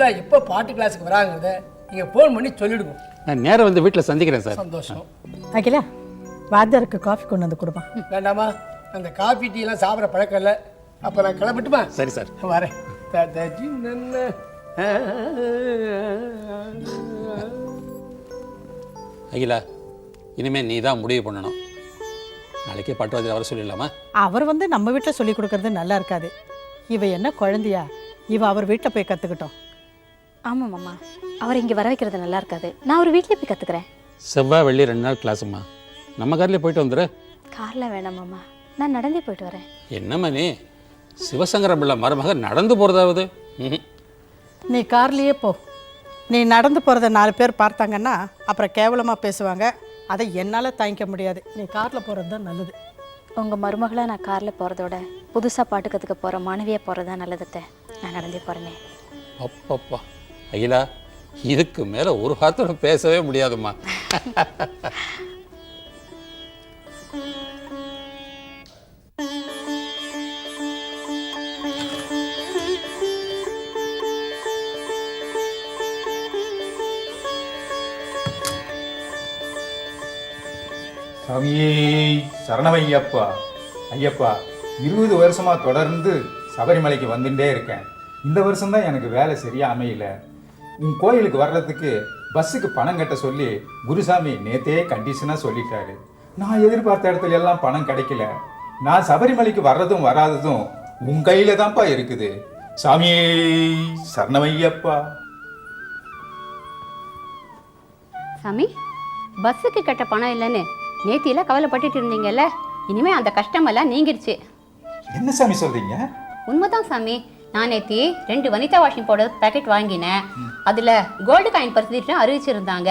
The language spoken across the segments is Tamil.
அகிலா எப்போ பாட்டு கிளாஸுக்கு வராங்கிறத நீங்கள் ஃபோன் பண்ணி சொல்லிடுங்க. நான் நேரம் வந்து வீட்டில் சந்திக்கிறேன் சார். சந்தோஷம். அகிலா வாத்தியாருக்கு காஃபி கொண்டு வந்து கொடுப்பா வேண்டாமா? அந்த காஃபி டீ எல்லாம் சாப்பிட்ற பழக்கம் இல்லை. அப்போ நான் கிளம்பட்டுமா? சரி சார். வரேன். தாத்தாஜி நன்ன. அகிலா இனிமேல் நீ தான் முடிவு பண்ணணும். நாளைக்கே பட்டுவாதியில் வர சொல்லிடலாமா? அவர் வந்து நம்ம வீட்டில் சொல்லி கொடுக்கறது நல்லா இருக்காது. இவ என்ன குழந்தையா? இவ அவர் வீட்டில் போய் கற்றுக்கிட்டோம் ஆமாம் மாமா. அவர் இங்கே வர வைக்கிறது நல்லா இருக்காது. நான் ஒரு வீட்லயே போய் கற்றுக்குறேன் செவ்வாய் வெள்ளி ரெண்டு நாள் கிளாஸுமா நம்ம கார்லேயே போயிட்டு வந்துரு. காரில் வேணாம் மாமா. நான் நடந்தே போயிட்டு வரேன். என்னம்மா நீ சிவசங்கரம் பிள்ளை மருமக நடந்து போகிறதாவது நீ கார்லேயே போ. நீ நடந்து போகிறத நாலு பேர் பார்த்தாங்கன்னா அப்புறம் கேவலமாக பேசுவாங்க. அதை என்னால் தாங்கிக்க முடியாது. நீ காரில் போகிறது தான் நல்லது. உங்கள் மருமகளை நான் காரில் போகிறதோட புதுசாக பாட்டு கற்றுக்க போகிற மாணவியாக போகிறது தான் நல்லதுத்த. நான் நடந்தே போகிறேனே அப்பப்பா. அகிலா இதுக்கு மேலே ஒரு வார்த்தை பேசவே முடியாதும்மா. சாமியே சரணமையப்பா ஐயப்பா இருபது வருஷமா தொடர்ந்து சபரிமலைக்கு வந்துட்டே இருக்கேன். இந்த வருஷம்தான் எனக்கு வேலை சரியா அமையல. உன் கோயிலுக்கு வர்றதுக்கு பஸ்ஸுக்கு பணம் கட்ட சொல்லி குருசாமி நேத்தே கண்டிஷனாக சொல்லிட்டாரு. நான் எதிர்பார்த்த இடத்துல எல்லாம் பணம் கிடைக்கல. நான் சபரிமலைக்கு வர்றதும் வராததும் உன் கையில தான்ப்பா இருக்குது. சாமியே சரணமையப்பா. சாமி பஸ்ஸுக்கு கட்ட பணம் இல்லைன்னு நேத்தியெல்லாம் கவலைப்பட்டுட்டு இருந்தீங்கல்ல? இனிமே அந்த கஷ்டமெல்லாம் நீங்கிருச்சு. என்ன சாமி சொல்றீங்க? உண்மைதான் சாமி. நான் நேத்தி ரெண்டு வனிதா வாஷிங் பவுடர் பேக்கெட் வாங்கினேன். அதில் கோல்டு காயின் பர்சன்டேஜ் அறிவிச்சிருந்தாங்க.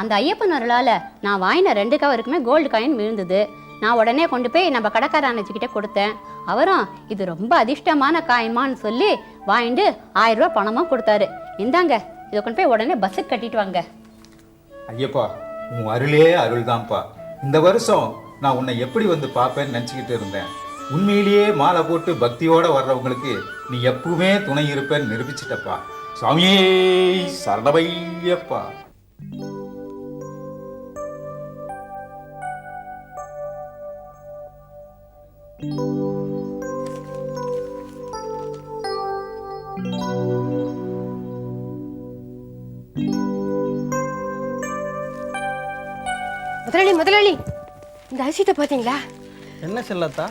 அந்த ஐயப்பன் அருளால் நான் வாங்கின ரெண்டு கவருக்குமே கோல்டு காயின் விழுந்தது. நான் உடனே கொண்டு போய் நம்ம கடைக்கார அண்ணச்சிக்கிட்ட கொடுத்தேன். அவரும் இது ரொம்ப அதிர்ஷ்டமான காயமான்னு சொல்லி வாங்கிட்டு ஆயிரம் ரூபா பணமாக கொடுத்தாரு. இந்தாங்க இதை கொண்டு போய் உடனே பஸ்ஸுக்கு கட்டிட்டு வாங்க. ஐயப்பா உன் அருளே அருள்தான்ப்பா. இந்த வருஷம் நான் உன்னை எப்படி வந்து பார்ப்பேன்னு நினச்சிக்கிட்டு இருந்தேன். உண்மையிலேயே மாலை போட்டு பக்தியோட வர்றவங்களுக்கு நீ எப்பவுமே துணை இருப்பேன்னு நிரூபிச்சிட்டப்பா. சுவாமியே சரணமையப்பா. முதலாளி முதலாளி இந்த அரிசியத்தை பார்த்தீங்களா? என்ன செல்லத்தா?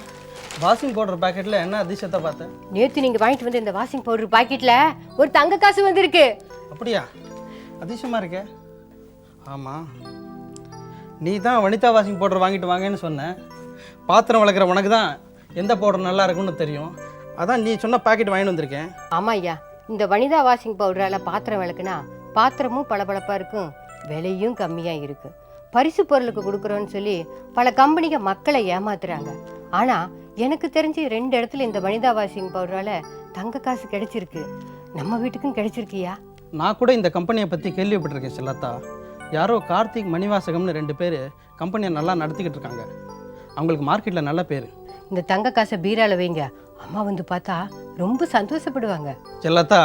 வாஷிங் பவுடர் பாக்கெட்டில் என்ன அதிசயத்தை பார்த்தேன்? நேத்து நீங்க வாங்கிட்டு வந்த இந்த வாஷிங் பவுடர் பாக்கெட்ல ஒரு தங்க காசு வந்திருக்கு. அப்படியா? அதிசயமாக இருக்கே. ஆமாம் நீ தான் வனிதா வாஷிங் பவுடர் வாங்கிட்டு வாங்கன்னு சொன்ன. பாத்திரம் வளர்க்குற உனக்கு தான் எந்த பவுடர் நல்லா இருக்கும்னு தெரியும். அதான் நீ சொன்ன பாக்கெட் வாங்கிட்டு வந்திருக்கேன். ஆமா ஐயா. இந்த வனிதா வாஷிங் பவுடரால பாத்திரம் விளக்குனா பாத்திரமும் பளபளப்பா இருக்கும். விலையும் கம்மியா இருக்கு. பரிசு பொருளுக்கு கொடுக்குறோன்னு சொல்லி பல கம்பெனிங்க மக்களை ஏமாத்துறாங்க. ஆனா எனக்கு தெரிஞ்சு ரெண்டு இடத்துல இந்த வனிதா வாஷிங் பவுடரால தங்க காசு கிடைச்சிருக்கு. நம்ம வீட்டுக்கும் கிடைச்சிருக்கியா? நான் கூட இந்த கம்பெனியை பற்றி கேள்விப்பட்டிருக்கேன் செல்லத்தா. யாரோ கார்த்திக் மணிவாசகம்னு ரெண்டு பேர் கம்பெனியை நல்லா நடத்திக்கிட்டு இருக்காங்க. அவங்களுக்கு மார்க்கெட்டில் நல்ல பேர். இந்த தங்க காசை பீரால வைங்க. அம்மா வந்து பார்த்தா ரொம்ப சந்தோஷப்படுவாங்க. செல்லத்தா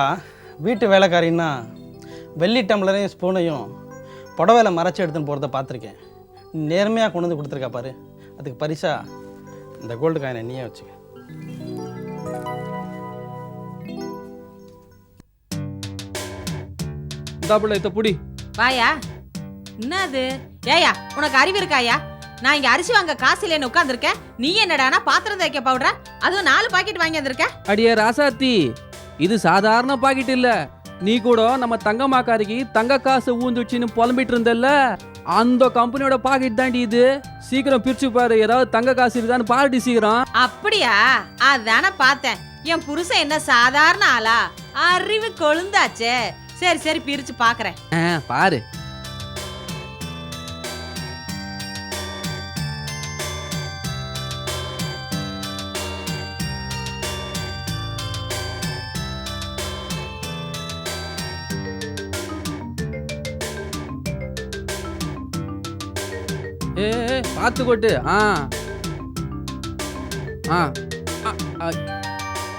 வீட்டு வேலைக்காரின்னா வெள்ளி டம்ளரையும் ஸ்பூனையும் புடவையில மறைச்சி எடுத்துன்னு போகிறத பார்த்துருக்கேன். நேர்மையாக கொண்டு வந்து கொடுத்துருக்கா பாரு. அதுக்கு பரிசா இந்த கோல்டு காயினை நீயே வச்சுக்க. இந்தாப்புல இத்த புடி. வாயா. என்னது? ஏயா உனக்கு அறிவு இருக்காயா? நான் இங்க அரிசி வாங்க காசு இல்லைன்னு உட்காந்துருக்கேன் நீ என்னடானா பாத்திரம் தேய்க்க பவுடரா அதுவும் நாலு பாக்கெட் வாங்கி வந்திருக்க. அடியே ராசாத்தி. இது சாதாரண பாக்கெட் இல்ல. நீ கூட நம்ம தங்கம்மாக்காரிக்கு தங்க காசு ஊந்துச்சுன்னு புலம்பிட்டு இருந்தல்ல? அந்த கம்பெனியோட பாக்கெட் தாண்டி இது. சீக்கிரம் பிரிச்சு பாரு ஏதாவது தங்க காசு இருக்குதான்னு பாருடி சீக்கிரம். அப்படியா? அதானே பார்த்தேன். என் புருஷன் என்ன சாதாரண ஆளா? அறிவு கொழுந்தாச்சே. சரி சரி பிரிச்சு பாக்குறேன். பாரு. பார்த்து கொட்டு ஆ. ஆ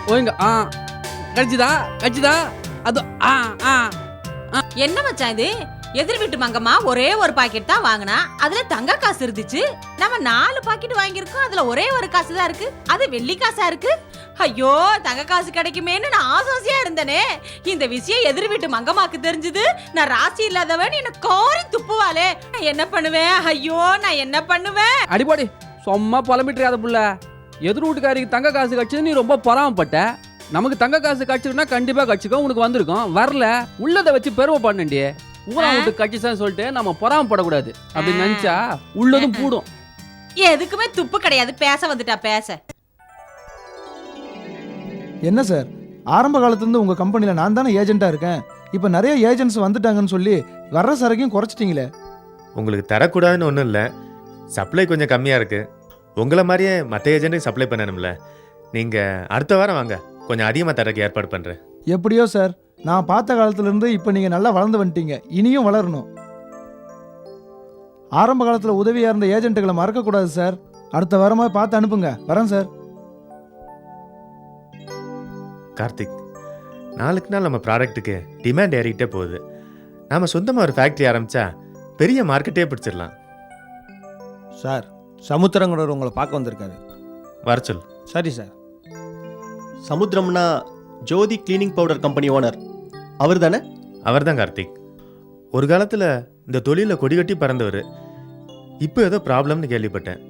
ஓய்ங்க ஆ. கடிச்சுதா? கடிச்சுதா? அது ஆ. ஆ. என்ன மச்சான் இது? எதிர் வீட்டு மங்கம்மா ஒரே ஒரு பாக்கெட் தான் வாங்கினா அதுல தங்க காசு இருந்துச்சு. நம்ம நாலு பாக்கெட் வாங்கியிருக்கோம் அதுல ஒரே ஒரு காசு தான் இருக்கு. அது வெள்ளி காசா இருக்கு? ஐயோ தங்க காசு கிடைக்குமேன்னு நான் ஆசோசியா இருந்தனே. இந்த விஷயம் எதிர் வீட்டு மங்கம்மாக்கு தெரிஞ்சது. நான் ராசி இல்லாதவன் என்ன கோரி துப்புவாளே. நான் என்ன பண்ணுவேன்? ஐயோ நான் என்ன பண்ணுவேன்? அடிபாடி சும்மா புலம்பிட்டுறாத புள்ள. எதிர் வீட்டுக்காரிக்கு தங்க காசு கட்சது நீ ரொம்ப பொறாமப்பட்ட. நமக்கு தங்க காசு கட்சிருக்குன்னா கண்டிப்பா கட்சிக்கும் உனக்கு வந்திருக்கும். வரல உள்ளதை வச்சு பெருமை பண்ணண்டி ஊரா விட்டு கட்சிசான்னு சொல்லிட்டு நம்ம பொறாமப்படக்கூடாது. அப்படி நினைச்சா உள்ளதும் பூடும் எதுக்குமே துப்பு கிடையாது. பேச வந்துட்டா பேச. என்ன சார்? ஆரம்ப காலத்துலேருந்து உங்கள் கம்பெனியில் நான் தானே ஏஜென்ட்டாக இருக்கேன். இப்போ நிறைய ஏஜென்ட்ஸ் வந்துட்டாங்கன்னு சொல்லி வர்ற சரக்கையும் குறைச்சிட்டீங்களே. உங்களுக்கு தரக்கூடாதுன்னு ஒன்றும் இல்லை. சப்ளை கொஞ்சம் கம்மியாக இருக்குது உங்களை மாதிரியே மற்ற ஏஜென்ட்டுக்கு சப்ளை பண்ணணும்ல. நீங்கள் அடுத்த வாரம் வாங்க. கொஞ்சம் அதிகமாக தரக்கு ஏற்பாடு பண்ணுறேன் எப்படியோ சார் நான் பார்த்த காலத்துலேருந்து இப்போ நீங்கள் நல்லா வளர்ந்து வந்துட்டீங்க. இனியும் வளரணும். ஆரம்ப காலத்தில் உதவியாக இருந்த ஏஜென்ட்டுகளை மறக்கக்கூடாது சார். அடுத்த வாரமாக பார்த்து அனுப்புங்க. வரேன் சார். கார்த்திக் நாளுக்கு நாள் நம்ம ப்ராடக்ட்டுக்கு டிமாண்ட் ஏறிக்கிட்டே போகுது. நாம் சொந்தமாக ஒரு ஃபேக்ட்ரி ஆரம்பித்தா பெரிய மார்க்கெட்டே பிடிச்சிடலாம். சார் சமுத்திரங்குடர் உங்களை பார்க்க வந்திருக்காரு. வர சொல் சரி sir. சமுத்திரம்னா Jothi cleaning powder company owner அவர் தானே அவர் தான் கார்த்திக். ஒரு காலத்தில் இந்த தொழிலில் கொடி கட்டி பறந்தவர். இப்போ ஏதோ ப்ராப்ளம்னு கேள்விப்பட்டேன்.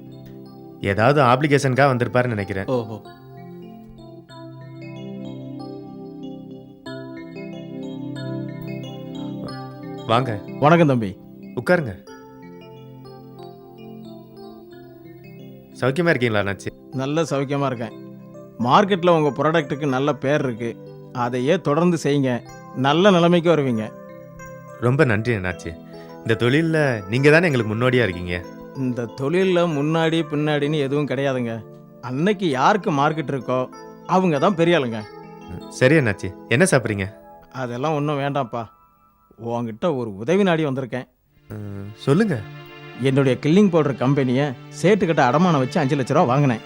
ஏதாவது ஆப்ளிகேஷனுக்காக வந்திருப்பாருன்னு நினைக்கிறேன். ஓஹோ. வாங்க. வணக்கம் தம்பி. உட்காருங்க. சௌக்கியமா இருக்கீங்களா அண்ணாச்சி? நல்ல சௌக்கியமாக இருக்கேன். மார்க்கெட்டில் உங்கள் ப்ராடக்ட்டுக்கு நல்ல பேர் இருக்குது அதையே தொடர்ந்து செய்யுங்க. நல்ல நிலைமைக்கு வருவீங்க. ரொம்ப நன்றி அண்ணாச்சி. இந்த தொழிலில் நீங்கள் தானே எங்களுக்கு முன்னோடியாக இருக்கீங்க? இந்த தொழிலில் முன்னாடி பின்னாடின்னு எதுவும் கிடையாதுங்க. அன்னைக்கு யாருக்கு மார்க்கெட் இருக்கோ அவங்க தான் பெரிய ஆளுங்க. சரி அண்ணாச்சி. என்ன சாப்பிட்றீங்க? அதெல்லாம் ஒன்றும் வேண்டாம்ப்பா. உங்ககிட்ட ஒரு உதவி நாடி வந்திருக்கேன். ம், சொல்லுங்க. என்னுடைய கில்லிங் பவுடர் கம்பெனியை சேட்டுக்கிட்ட அடமானம் வச்சு அஞ்சு லட்ச ரூபா வாங்கினேன்.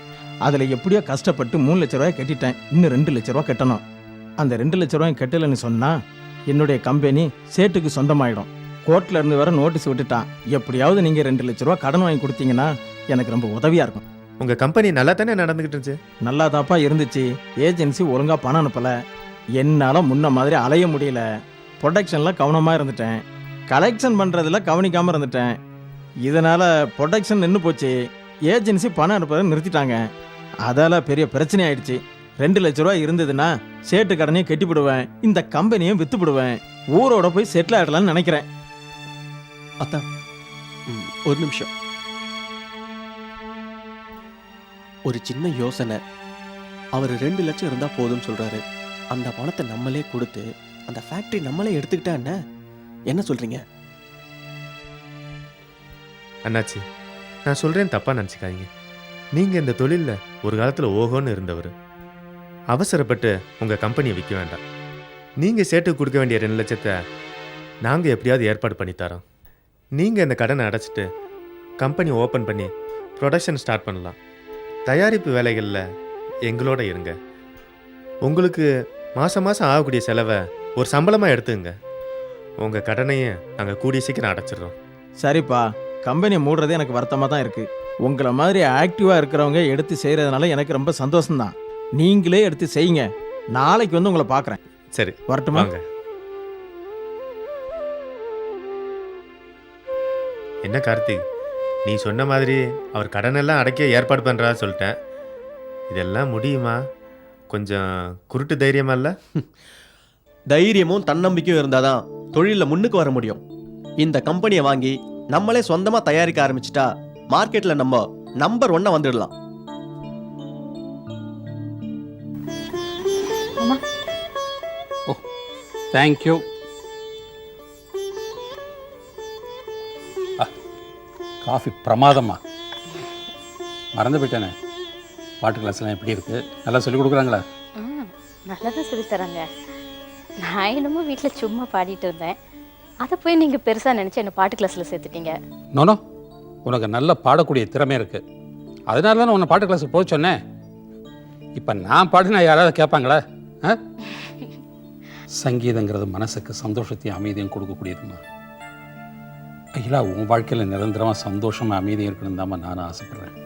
அதில் எப்படியோ கஷ்டப்பட்டு மூணு லட்ச ரூபாய் கட்டிட்டேன். இன்னும் ரெண்டு லட்ச ரூபா கட்டணும். அந்த ரெண்டு லட்ச ரூபாய் கட்டலைன்னு சொன்னால் என்னுடைய கம்பெனி சேட்டுக்கு சொந்தமாயிடும். கோர்ட்ல இருந்து வர நோட்டீஸ் விட்டுட்டான். எப்படியாவது நீங்கள் ரெண்டு லட்ச ரூபா கடன் வாங்கி கொடுத்தீங்கன்னா எனக்கு ரொம்ப உதவியாக இருக்கும். உங்கள் கம்பெனி நல்லா தானே நடந்துக்கிட்டு இருந்துச்சு? நல்லா தாப்பா இருந்துச்சு. ஏஜென்சி ஒழுங்காக பணம் அனுப்பலை. என்னால் முன்ன மாதிரி அலைய முடியல. ப்ரொடக்ஷனில் கவனமாக இருந்துட்டேன். கலெக்ஷன் பண்ணுறதுல கவனிக்காமல் இருந்துட்டேன். இதனால் ப்ரொடக்ஷன் நின்று போச்சு. ஏஜென்சி பணம் அனுப்புறதை நிறுத்திட்டாங்க. அதால் பெரிய பிரச்சனை ஆயிடுச்சு. ரெண்டு லட்ச ரூபா இருந்ததுன்னா சேட்டு கடனையும் கட்டிவிடுவேன் இந்த கம்பெனியும் வித்துப்பிடுவேன். ஊரோட போய் செட்டில் ஆகிடலாம்னு நினைக்கிறேன். அத்தா ஒரு நிமிஷம். ஒரு சின்ன யோசனை. அவர் ரெண்டு லட்சம் இருந்தால் போதும்னு சொல்கிறாரு அந்த பணத்தை நம்மளே கொடுத்து அந்த ஃபேக்ட்ரி நம்மளே எடுத்துக்கிட்டா என்ன? என்ன சொல்கிறீங்க அண்ணாச்சி நான் சொல்கிறேன் தப்பாக நினச்சிக்காதீங்க. நீங்கள் இந்த தொழிலில் ஒரு காலத்தில் ஓஹோன்னு இருந்தவர். அவசரப்பட்டு உங்கள் கம்பெனியை விற்க வேண்டாம். நீங்கள் சேட்டுக்கு கொடுக்க வேண்டிய ரெண்டு லட்சத்தை நாங்கள் எப்படியாவது ஏற்பாடு பண்ணி தரோம். நீங்கள் இந்த கடனை அடைச்சிட்டு கம்பெனி ஓப்பன் பண்ணி ப்ரொடக்ஷன் ஸ்டார்ட் பண்ணலாம். தயாரிப்பு வேலைகளில் எங்களோட இருங்க. உங்களுக்கு மாதம் மாதம் ஆகக்கூடிய செலவை ஒரு சம்பளமாக எடுத்துங்க. உங்கள் கடனையும் நாங்கள் கூடிய சீக்கிரம் அடைச்சிடுறோம். சரிப்பா. கம்பெனி மூடுறது எனக்கு வருத்தமாக தான் இருக்குது உங்களை மாதிரி ஆக்டிவாக இருக்கிறவங்க எடுத்து செய்கிறதுனால எனக்கு ரொம்ப சந்தோஷம்தான். நீங்களே எடுத்து செய்யுங்க. நாளைக்கு வந்து உங்களை பார்க்குறேன் சரி வரட்டுமா? வாங்க. என்ன கார்த்திக் நீ சொன்ன மாதிரி அவர் கடனெல்லாம் அடைக்க ஏற்பாடு பண்ணுறா சொல்லிட்டேன். இதெல்லாம் முடியுமா? கொஞ்சம் குருட்டு தைரியமா இல்லை? தைரியமும் தன்னம்பிக்கையும் இருந்தால் தான் தொழிலில் முன்னுக்கு வர முடியும். இந்த கம்பெனியை வாங்கி நம்மளே சொந்தமாக தயாரிக்க ஆரம்பிச்சிட்டா மார்க்கெட்டில் நம்ம நம்பர் ஒன்னாக வந்துடலாம். தேங்க்யூ காஃபி பிரமாதமா மறந்து போயிட்டேனே. பாட்டு கிளாஸ்லாம் எப்படி இருக்கு? நல்லா சொல்லிக் கொடுக்குறாங்களா? ம் நல்லா தான் சொல்லித்தராங்க நான் என்னமோ வீட்டில் சும்மா பாடிட்டு இருந்தேன். அதை போய் நீங்கள் பெருசாக நினச்சி என்னை பாட்டு கிளாஸில் சேர்த்துட்டீங்க? நோனோ உனக்கு நல்ல பாடக்கூடிய திறமை இருக்குது அதனால தான் உன்னை பாட்டு கிளாஸுக்கு போக சொன்னேன். இப்போ நான் பாடினா யாராவது கேட்பாங்களா? ஆ? சங்கீதங்கிறது மனசுக்கு சந்தோஷத்தையும் அமைதியும் கொடுக்கக்கூடியதுமா? ஐயா உன் வாழ்க்கையில் நிரந்தரமாக சந்தோஷமாக அமைதியும் இருக்கணும் தாம்மா நானும் ஆசைப்பட்றேன்.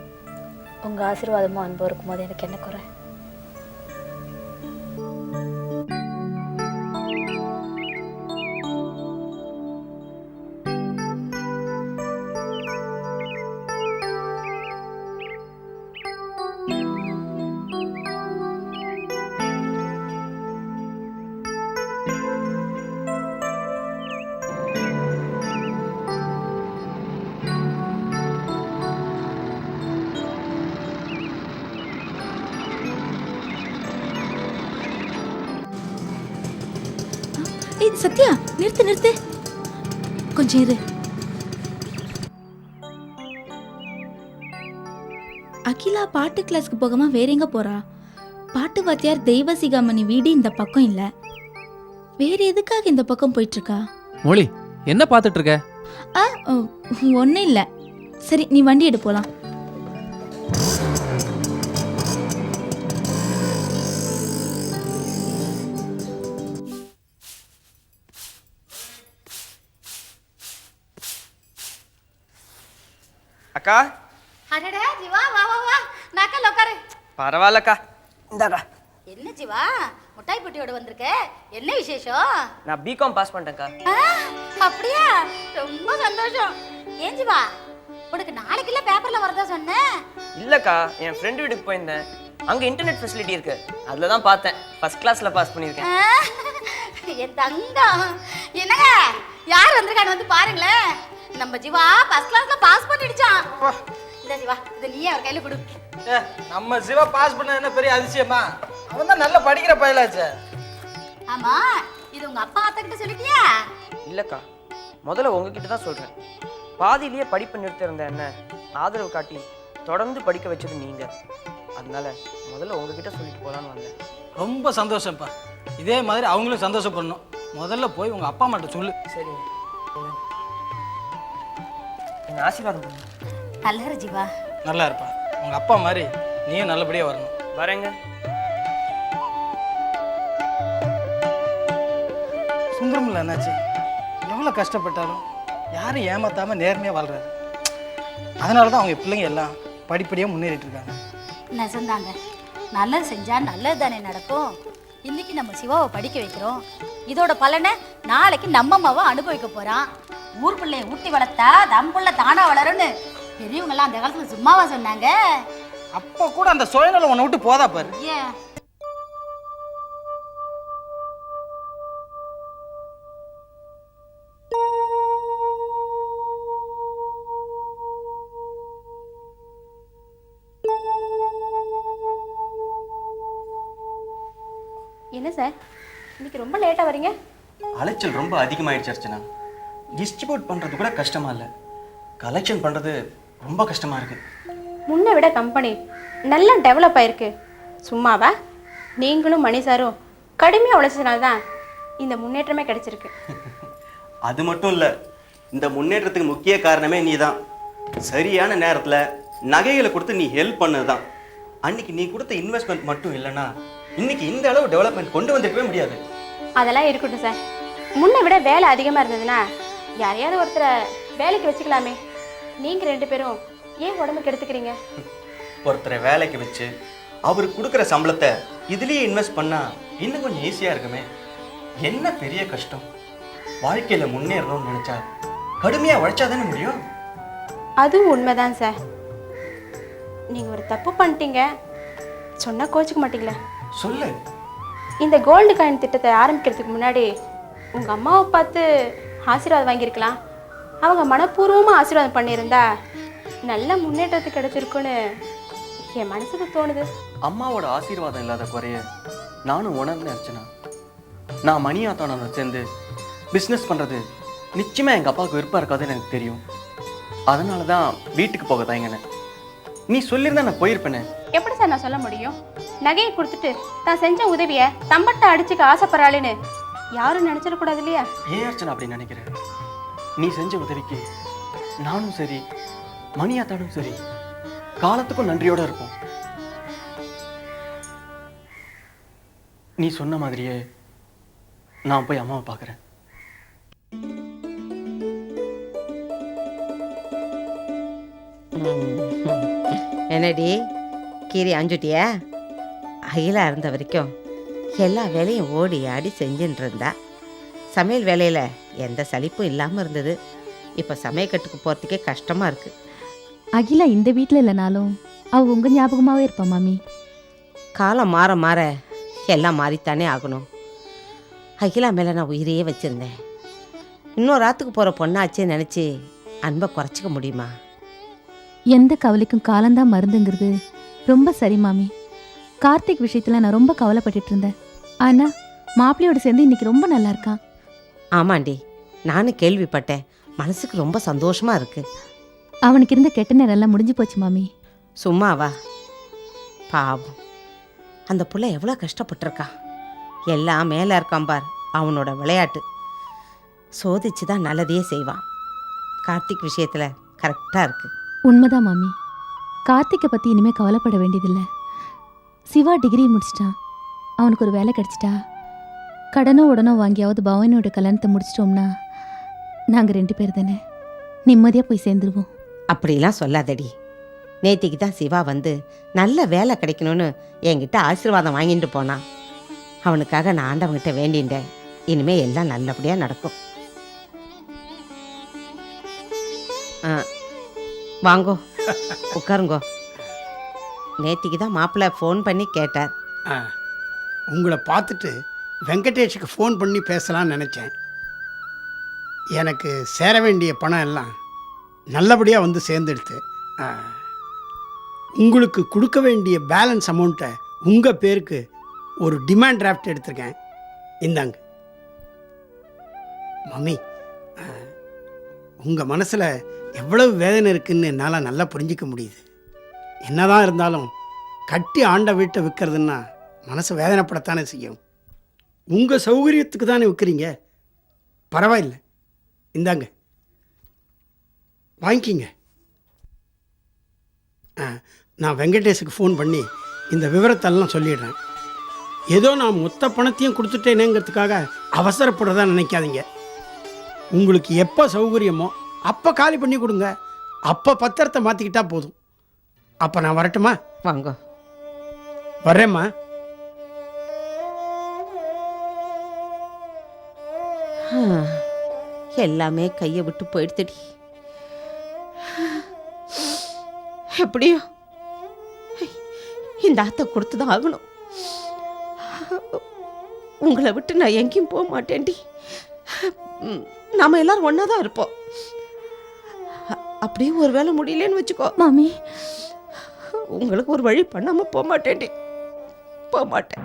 உங்கள் ஆசீர்வாதமாக அன்பு இருக்கும்போது எனக்கு என்ன குறை? சத்யா நிறுத்து நிறுத்து. கொஞ்சம் இரு. அகிலா பாட்டு கிளாஸ்க்கு போகாம வேற எங்க போறா? பாட்டு வாத்தியார் தெய்வசிகாமணி வீடு இந்த பக்கம் இல்ல. வேற எதுக்காக இந்த பக்கம் போயிட்டு இருக்கா மொழி என்ன பார்த்துட்டு இருக்க? ஒன்றும் இல்லை. சரி நீ வண்டி எடு போலாம். அக்கா. அடடா ஜீவா வா வா வா. நாக்கல் உட்காரு பரவாயில்லக்கா இந்தாக்கா. என்ன ஜீவா? முட்டாய் பொட்டியோட வந்திருக்க? என்ன விசேஷம்? நான் பிகாம் பாஸ் பண்ணிட்டேன்க்கா ஆ, அப்படியா? ரொம்ப சந்தோஷம். ஏன் ஜீவா? உனக்கு நாளைக்குள்ள பேப்பர்ல வரதா சொன்னேன். இல்லக்கா என் ஃப்ரெண்டு வீட்டுக்கு போயிருந்தேன். அங்க இன்டர்நெட் ஃபெசிலிட்டி இருக்கு. அதுல தான் பார்த்தேன். ஃபர்ஸ்ட் கிளாஸ்ல பாஸ் பண்ணியிருக்கேன். என் தங்கம். என்னங்க? யார் வந்திருக்கான்னு வந்து பாருங்களேன். நம்ம ஜீவா ஃபர்ஸ்ட் கிளாஸ்ல பாஸ் பண்ணிடுச்சான் இந்த ஜீவா இது நீயே அவர் கையில கொடு. ஏ நம்ம சிவா பாஸ் பண்ண என்ன பெரிய அதிசயமா? அவன் தான் நல்லா படிக்கிற பயலாச்சே. ஆமா இது உங்க அப்பா அத்தை கிட்ட சொல்லிட்டியா? இல்லக்கா முதல்ல உங்ககிட்ட தான் சொல்றேன். பாதியிலேயே படிப்பு நிறுத்திருந்த என்ன ஆதரவு காட்டி தொடர்ந்து படிக்க வச்சது நீங்க. அதனால முதல்ல உங்ககிட்ட சொல்லிட்டு போலான்னு வந்தேன். ரொம்ப சந்தோஷம்ப்பா. இதே மாதிரி அவங்களும் சந்தோஷப்படணும். முதல்ல போய் உங்க அப்பா அம்மாட்ட சொல்லு. சரி என்ன ஆசீர்வாதம் பண்ணுங்க. நல்லா இரு ஜீவா. நல்லா இருப்பா. உங்க அப்பா மாதிரி நீயும் நல்லபடியா வரணும். வரேங்க. சுந்தரமில்ல என்னாச்சு எவ்வளோ கஷ்டப்பட்டாலும் யாரும் ஏமாத்தாம நேர்மையாக வாழ்றாரு. அதனால தான் அவங்க பிள்ளைங்க எல்லாம் படிப்படியாக முன்னேறிட்டு இருக்காங்க. நெசந்தாங்க நல்லது செஞ்சா நல்லது தானே நடக்கும். இன்னைக்கு நம்ம சிவாவை படிக்க வைக்கிறோம். இதோட பலனை நாளைக்கு நம்ம அம்மாவை அனுபவிக்க போறான். ஊர் பிள்ளைய ஊட்டி வளர்த்தா தம் புள்ள தானா வளரும்னு. பெரியவங்க எல்லாம் அந்த காலத்துல சும்மாவா சொன்னாங்க. அப்போ கூட அந்த சுயநலம் உன்னை விட்டு போதா பாரு. ஏன் என்ன சார்? இன்னைக்கு ரொம்ப லேட்டாக வரீங்க? அலைச்சல் ரொம்ப அதிகமாயிடுச்சு அர்ச்சனா. டிஸ்ட்ரிபியூட் பண்ணுறது கூட கஷ்டமா இல்லை. கலெக்ஷன் பண்ணுறது ரொம்ப கஷ்டமாக இருக்குது முன்னை விட கம்பெனி நல்லா டெவலப் ஆயிருக்கு. சும்மாவா? நீங்களும் மணி சாரும் கடுமையாக உழைச்சதுனால தான் இந்த முன்னேற்றமே கிடைச்சிருக்கு. அது மட்டும் இல்லை இந்த முன்னேற்றத்துக்கு முக்கிய காரணமே நீ தான் சரியான நேரத்தில் நகைகளை கொடுத்து நீ ஹெல்ப் பண்ணது தான் அன்னைக்கு நீ கொடுத்த இன்வெஸ்ட்மெண்ட் மட்டும் இல்லைன்னா இன்னைக்கு இந்த அளவு டெவலப்மெண்ட் கொண்டு வந்திருக்கவே முடியாது. அதெல்லாம் இருக்கட்டும் சார். முன்னை விட வேலை அதிகமாக இருந்ததுன்னா யாரையாவது ஒருத்தரை வேலைக்கு வச்சுக்கலாமே. நீங்கள் ரெண்டு பேரும் ஏன் உடம்புக்கு எடுத்துக்கிறீங்க? ஒருத்தரை வேலைக்கு வச்சு அவர் கொடுக்குற சம்பளத்தை இதுலேயே இன்வெஸ்ட் பண்ணா இன்னும் கொஞ்சம் ஈஸியாக இருக்குமே. என்ன பெரிய கஷ்டம். வாழ்க்கையில் முன்னேறணும்னு நினச்சா கடுமையாக உழைச்சா தானே முடியும்? அதுவும் உண்மைதான் சார் நீங்கள் ஒரு தப்பு பண்ணிட்டீங்க. சொன்னால் கோச்சிக்க மாட்டீங்களே. சொல்லு. இந்த கோல்டு காயின் திட்டத்தை ஆரம்பிக்கிறதுக்கு முன்னாடி உங்கள் அம்மாவை பார்த்து ஆசீர்வாதம் வாங்கியிருக்கலாம். அவங்க மனப்பூர்வமாக ஆசீர்வாதம் பண்ணியிருந்தா நல்ல முன்னேற்றத்துக்கு கிடைச்சிருக்குன்னு என் மனசுக்கு தோணுது. அம்மாவோட ஆசீர்வாதம் இல்லாத குறைய நானும் உணர்ந்தேன் அர்ச்சனா. நான் மணியாத்தானோட சேர்ந்து பிஸ்னஸ் பண்ணுறது நிச்சயமாக எங்கள் அப்பாவுக்கு விருப்பம் இருக்காதுன்னு எனக்கு தெரியும். அதனால தான் வீட்டுக்கு போக தயங்கினேன். நீ சொல்லியிருந்தா நான் போயிருப்பேனே. எப்படி சார் நான் சொல்ல முடியும்? நகையை கொடுத்துட்டு தான் செஞ்ச உதவியை தம்பட்ட அடிச்சுக்க ஆசைப்படுறாளுன்னு யாரும் நினச்சிடக்கூடாது இல்லையா ஏன் அர்ச்சனா அப்படி நினைக்கிறேன் நீ செஞ்ச உதவிக்கு நானும் சரி மணியாத்தானும் சரி காலத்துக்கும் நன்றியோட இருப்போம். நீ சொன்ன மாதிரியே நான் போய் அம்மாவை பார்க்குறேன். என்னடி கீரி அஞ்சுட்டியா? அகிலா இருந்த வரைக்கும் எல்லா வேலையும் ஓடி ஆடி செஞ்சுட்டு இருந்தா சமையல் வேலையில் எந்த சலிப்பும் இல்லாமல் இருந்தது. இப்போ சமையக்கட்டுக்கு போகிறதுக்கே கஷ்டமாக இருக்குது அகிலா இந்த வீட்டில் இல்லைனாலும் அவ உங்க ஞாபகமாவே இருப்பா மாமி. காலம் மாற மாற எல்லாம் மாறித்தானே ஆகணும். அகிலா மேலே நான் உயிரையே வச்சுருந்தேன். இன்னொரு ஆத்துக்கு போகிற பொண்ணாச்சே நினச்சி அன்பை குறைச்சிக்க முடியுமா? எந்த கவலைக்கும் காலம்தான் மருந்துங்கிறது. ரொம்ப சரி மாமி. கார்த்திக் விஷயத்துல நான் ரொம்ப கவலைப்பட்டுட்டு இருந்தேன் ஆனா மாப்பிள்ளையோட சேர்ந்து இன்னைக்கு ரொம்ப நல்லா இருக்கான் ஆமாண்டி நானும் கேள்விப்பட்டேன். மனசுக்கு ரொம்ப சந்தோஷமாக இருக்குது அவனுக்கு இருந்த கெட்ட நேரம் எல்லாம் முடிஞ்சு போச்சு மாமி. சும்மாவா? பாவம். அந்த புள்ள எவ்வளோ கஷ்டப்பட்டிருக்கா. எல்லாம் மேலே இருக்கான் பார் அவனோட விளையாட்டு. சோதிச்சு தான் நல்லதையே செய்வான். கார்த்திக் விஷயத்தில் கரெக்டாக இருக்கு. உண்மைதான் மாமி. கார்த்திக்கை பத்தி இனிமே கவலைப்பட வேண்டியதில்லை. சிவா டிகிரி முடிச்சிட்டான் அவனுக்கு ஒரு வேலை கிடைச்சிட்டா. கடனோ உடனோ வாங்கியாவது பவானியோட கல்யாணத்தை முடிச்சிட்டோம்னா நாங்கள் ரெண்டு பேர் தானே. நிம்மதியாக போய் சேர்ந்துருவோம். அப்படிலாம் சொல்லாதடி. நேத்திக்கு தான் சிவா வந்து நல்ல வேலை கிடைக்கணும்னு என்கிட்ட ஆசீர்வாதம் வாங்கிட்டு போனான் அவனுக்காக நான் ஆண்டவங்கிட்ட வேண்டின்றேன் இனிமே எல்லாம் நல்லபடியாக நடக்கும். வாங்கோ. உட்காருங்கோ. நேத்திக்கு தான் மாப்பிள்ளை ஃபோன் பண்ணி கேட்டார். ஆ உங்களை பார்த்துட்டு வெங்கடேஷுக்கு ஃபோன் பண்ணி பேசலாம்னு நினச்சேன். எனக்கு சேர வேண்டிய பணம் எல்லாம் நல்லபடியாக வந்து சேர்ந்துடுத்து. ஆ, உங்களுக்கு கொடுக்க வேண்டிய பேலன்ஸ் அமௌண்ட்டை உங்கள் பேருக்கு ஒரு டிமாண்ட் டிராஃப்ட் எடுத்திருக்கேன். இந்தாங்க. மம்மி உங்கள் மனசில் எவ்வளவு வேதனை இருக்குன்னு என்னால் நல்லா புரிஞ்சிக்க முடியுது. என்னதான் இருந்தாலும் கட்டி ஆண்ட வீட்டை விற்கிறதுன்னா மனசு வேதனைப்படத்தானே செய்யும். உங்கள் சௌகரியத்துக்கு தானே விற்கிறீங்க பரவாயில்லை. இந்தாங்க. வாங்கிக்கிங்க. ஆ, நான் வெங்கடேஷுக்கு ஃபோன் பண்ணி இந்த விவரத்தெல்லாம் சொல்லிடுறேன். ஏதோ நான் மொத்த பணத்தையும் கொடுத்துட்டேனேங்கிறதுக்காக அவசரப்படுறதா நினைக்காதீங்க. உங்களுக்கு எப்போ சௌகரியமோ அப்போ காலி பண்ணி கொடுங்க. அப்போ பத்திரத்தை மாற்றிக்கிட்டால் போதும். அப்போ நான் வரட்டுமா? வாங்க. வரேம்மா எல்லாமே கையை விட்டு போயிடுத்துடி எப்படியோ இந்த ஆத்தை கொடுத்து தான் ஆகணும். உங்களை விட்டு நான் எங்கேயும் போக மாட்டேன்டி. நாம எல்லாரும் ஒன்றா தான் இருப்போம் அப்படியே ஒரு வேளை முடியலன்னு வச்சுக்கோ. மாமி உங்களுக்கு ஒரு வழி பண்ணாம போக மாட்டேன்டி. போக மாட்டேன்.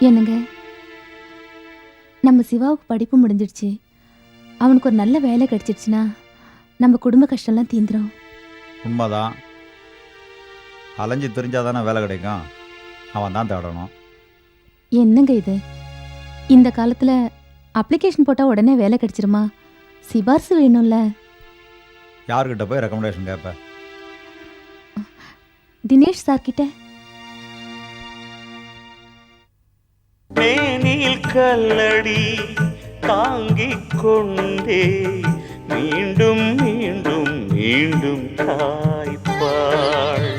என்னங்க? நம்ம சிவாவுக்கு படிப்பு முடிஞ்சிடுச்சு. அவனுக்கு ஒரு நல்ல வேலை கிடைச்சிடுச்சுன்னா நம்ம குடும்ப கஷ்டம்லாம் தீந்துரும். உண்மைதான். அலைஞ்சு தெரிஞ்சாதானே வேலை கிடைக்கும். அவன் தான் தேடணும். என்னங்க இது? இந்த காலத்தில் அப்ளிகேஷன் போட்டால் உடனே வேலை கிடைச்சிருமா? சிபாரிசு வேணும்ல. யார்கிட்ட போய் ரெக்கமெண்டேஷன் கேட்ப தினேஷ் சார் கிட்ட மேனில் கல்லடி தாங்கிக் கொண்டே மீண்டும் மீண்டும் மீண்டும் தாய்ப்பால்